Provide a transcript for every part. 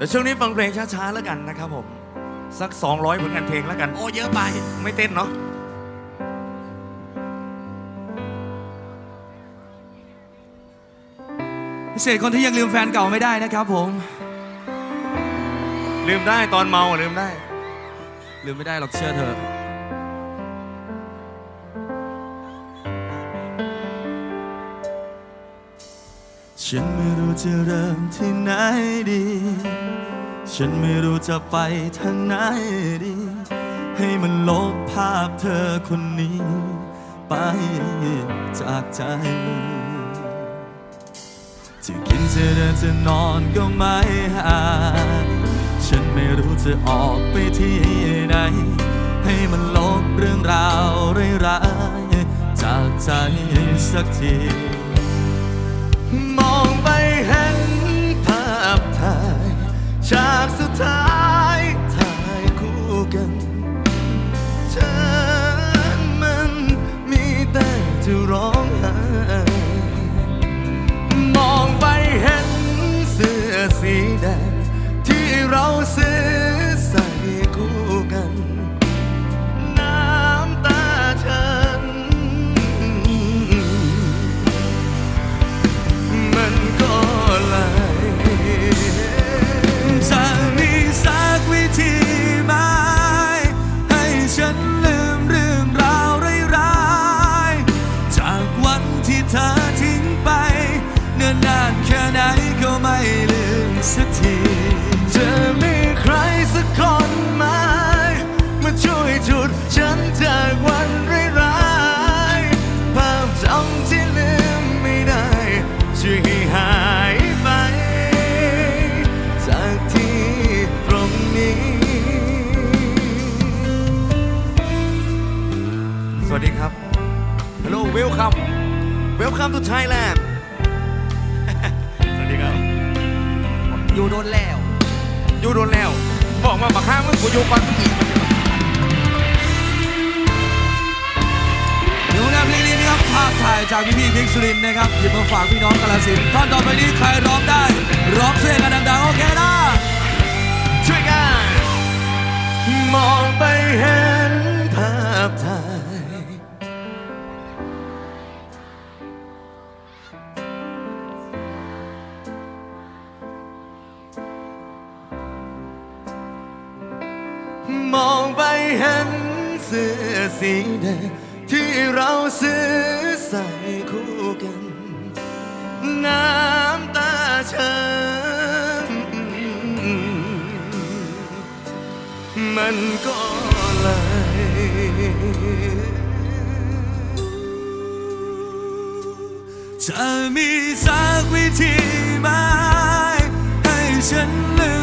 แต่ช่วงนี้ฟังเพลงช้าๆแล้วกันนะครับผม สัก 200ผลงานเพลงแล้วกัน โอ้เยอะไป ไม่เต้นเนาะพิเศษคนที่ยังลืมแฟนเก่าไม่ได้นะครับผม ลืมได้ตอนเมาอะลืมได้ ลืมไม่ได้หรอกเชื่อเธอ ฉันไม่รู้จะเริ่มที่ไหนดี ฉันไม่รู้จะไปทางไหนดี ให้มันลบภาพเธอคนนี้ ไปจากใจ จะกินจะเดินจะนอนก็ไม่หา ฉันไม่รู้จะออกไปที่ไหน ให้มันลบเรื่องราวร้ายๆจากใจสักที มองไปเห็นภาพถ่ายฉากสุดท้ายถ่ายคู่กันฉันมันมีแต่จะร้องไห้มองไปเห็นเสื้อสีแดงที่เราซื้อใส่คู่กัน เนิ่นนานแค่ไหนก็ไม่ลืมสักทีจะมีใครสักคนไหมมาช่วยจุดฉันจากวันร้ายๆภาพจำที่ลืมไม่ได้ช่วยให้หายไป จากที่ตรงนี้ สวัสดีครับ Hello welcome welcome to Thailand ดีครับ อยู่โดนแล้ว อยู่โดนแล้ว บอกมาบักข้างมึงกูอยู่ก่อนมึงอีกเดี๋ยวงานเพลงนี้นะครับภาพถ่ายจากพี่พี่ๆพิกสุรินทร์นะครับหยิบมาฝากพี่น้องกาลสินธุ์ท่อนต่อไปนี้ใครร้องได้ ร้องเสียงกันดังๆโอเคนะช่วยกัน มองไปเห็น มองไปเห็นเสื้อสีแดงที่เราซื้อใส่คู่กัน น้ำตาฉันมันก็ไหลจะมีสักวิธีไหมให้ฉันลืม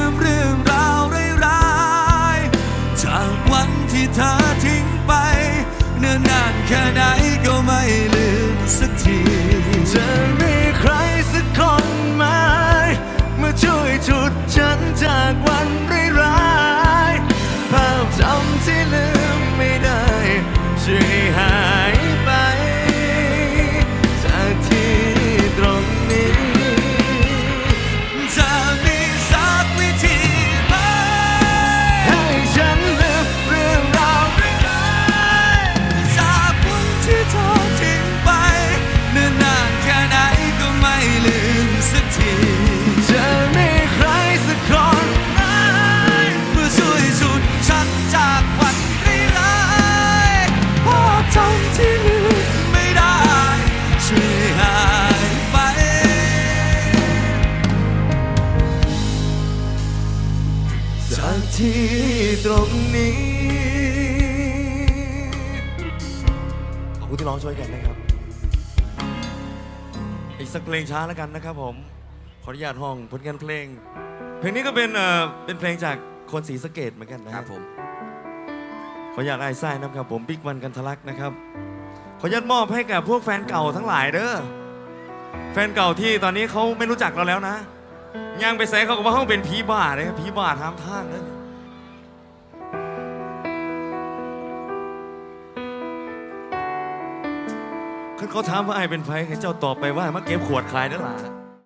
เธอทิ้งไป เนิ่นนานแค่ไหนก็ไม่ลื ที่ตรงนี้ ขอบคุณที่ร้องช่วยกันนะครับ อีกสักเพลงช้าแล้วกันนะครับผม ขออนุญาตห้องผลงานเพลง เพลงนี้ก็เป็นเอ่อเป็นเพลงจากคนศรีสะเกดเหมือนกันนะคครัรับบผม ขออนุญาตไอ้ไส้นะครับผมบิ๊กวันกันทะลักนะครับ ขออนุญาตมอบให้กับพวกแฟนเก่าทั้งหลายเด้อ แฟนเก่าที่ตอนนี้เขาไม่รู้จักเราแล้วนะย่างไปแซะเขาก็ว่าเขาเป็นผีบ้าเลยผีบ้าทำทางเลย เขาถามว่าไอ้เป็นไผให้เจ้าตอบไปว่ามาเก็บขวดขายนั่นแหละ